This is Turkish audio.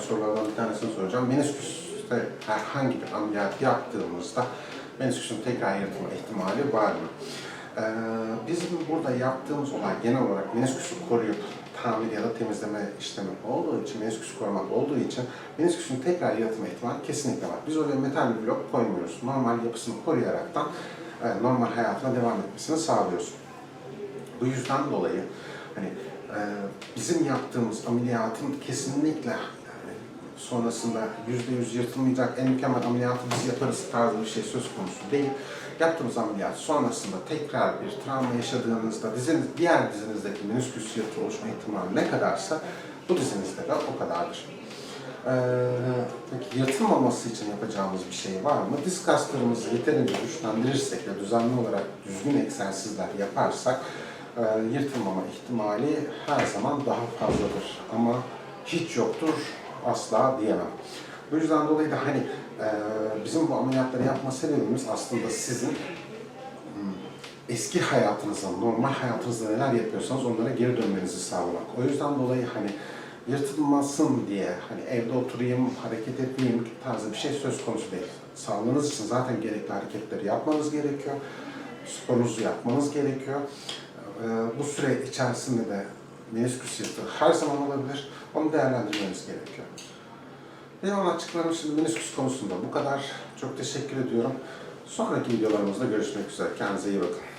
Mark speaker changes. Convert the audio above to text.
Speaker 1: sorulardan bir tanesini soracağım. Menisküste herhangi bir ameliyat yaptığımızda menisküsün tekrar yırtılma ihtimali var mı? Ee, bizim burada yaptığımız olay genel olarak menisküsü koruyup tamir ya da temizleme işlemi olduğu için, menisküsü korumak olduğu için menisküsün tekrar yırtılma ihtimali kesinlikle var. Biz oraya metal bir blok koymuyoruz. Normal yapısını koruyaraktan e, normal hayatına devam etmesini sağlıyoruz. Bu yüzden dolayı hani e, bizim yaptığımız ameliyatın kesinlikle sonrasında yüzde yüz yırtılmayacak en mükemmel ameliyatı biz yaparız tarzı bir şey söz konusu değil. Yaptığımız ameliyat sonrasında tekrar bir travma yaşadığınızda diziniz, diğer dizinizdeki menisküs yırtı oluşma ihtimali ne kadarsa bu dizinizde de o kadardır. Ee, peki yırtılmaması için yapacağımız bir şey var mı? Diz kaslarımızı yeterince güçlendirirsek ve düzenli olarak düzgün egzersizler yaparsak e, yırtılmama ihtimali her zaman daha fazladır. Ama hiç yoktur asla diyemem. Bu yüzden dolayı da hani e, bizim bu ameliyatları yapma sebebimiz aslında sizin hmm, eski hayatınızda, normal hayatınızda neler yapıyorsanız onlara geri dönmenizi sağlamak. O yüzden dolayı hani yırtılmasın diye hani evde oturayım, hareket etmeyeyim tarzı bir şey söz konusu değil. Sağlığınız için zaten gerekli hareketleri yapmanız gerekiyor. Sporunuzu yapmanız gerekiyor. Ee, bu süre içerisinde de menisküs yırtığı her zaman olabilir. Onu değerlendirmeniz gerekiyor. Benim anlattıklarım şimdi menisküs konusunda bu kadar. Çok teşekkür ediyorum. Sonraki videolarımızda görüşmek üzere. Kendinize iyi bakın.